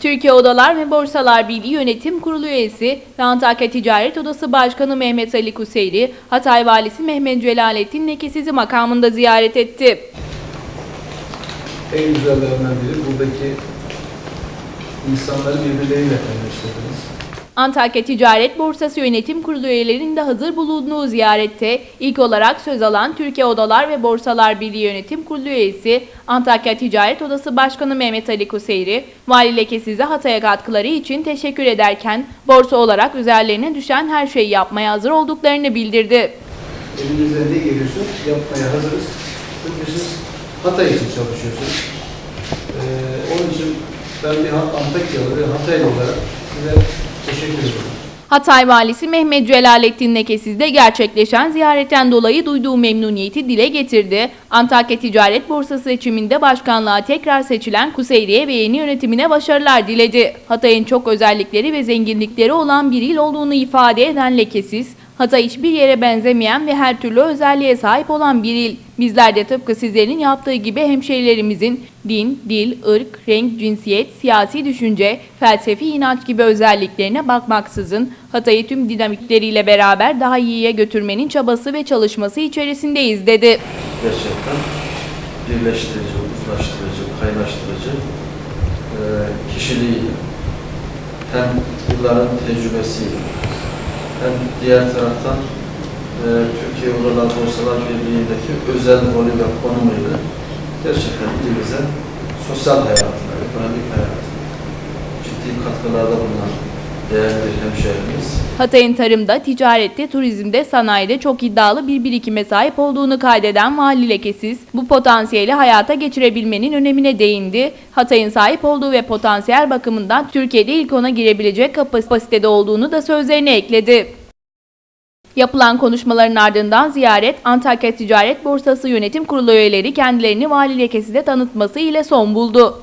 Türkiye Odalar ve Borsalar Birliği Yönetim Kurulu üyesi ve Antakya Ticaret Odası Başkanı Mehmet Ali Kuseyri, Hatay Valisi Mehmet Celalettin Lekesizi makamında ziyaret etti. En güzellerinden biri buradaki insanları birbirleriyle tanıştırdınız. Antakya Ticaret Borsası Yönetim Kurulu üyelerinin de hazır bulunduğu ziyarette ilk olarak söz alan Türkiye Odalar ve Borsalar Birliği Yönetim Kurulu üyesi Antakya Ticaret Odası Başkanı Mehmet Ali Kuseyri, Vali Lekesiz'e Hatay'a katkıları için teşekkür ederken borsa olarak üzerlerine düşen her şeyi yapmaya hazır olduklarını bildirdi. Elinizden ne geliyorsa yapmaya hazırız. Çünkü siz Hatay için çalışıyorsunuz. Ee, onun için ben bir Antakyalı ve Hataylı olarak size teşekkür ederim. Hatay Valisi Mehmet Celalettin Lekesiz'de gerçekleşen ziyaretten dolayı duyduğu memnuniyeti dile getirdi. Antakya Ticaret Borsası seçiminde başkanlığa tekrar seçilen Kuseyri'ye ve yeni yönetimine başarılar diledi. Hatay'ın çok özellikleri ve zenginlikleri olan bir il olduğunu ifade eden Lekesiz, Hatay hiçbir yere benzemeyen ve her türlü özelliğe sahip olan bir il. Bizler de tıpkı sizlerin yaptığı gibi hemşehrilerimizin din, dil, ırk, renk, cinsiyet, siyasi düşünce, felsefi inanç gibi özelliklerine bakmaksızın Hatay'ı tüm dinamikleriyle beraber daha iyiye götürmenin çabası ve çalışması içerisindeyiz dedi. gerçekten birleştirici, uzlaştırıcı, kaynaştırıcı kişiliği hem yılların tecrübesiyle hem diğer taraftan e, Türkiye Odalar Borsalar Birliği'ndeki özel rolü ve konumuyla gerçekten ilimize sosyal hayatına, ekonomik hayatına ciddi katkılarda bulunan değerli bir hemşehrimiz. Hatay'ın tarımda, ticarette, turizmde, sanayide çok iddialı bir birikime sahip olduğunu kaydeden Vali Lekesiz, bu potansiyeli hayata geçirebilmenin önemine değindi. Hatay'ın sahip olduğu ve potansiyel bakımından Türkiye'de ilk ona girebilecek kapasitede olduğunu da sözlerine ekledi. Yapılan konuşmaların ardından ziyaret Antakya Ticaret Borsası Yönetim Kurulu üyeleri kendilerini Vali Lekesi'de tanıtması ile son buldu.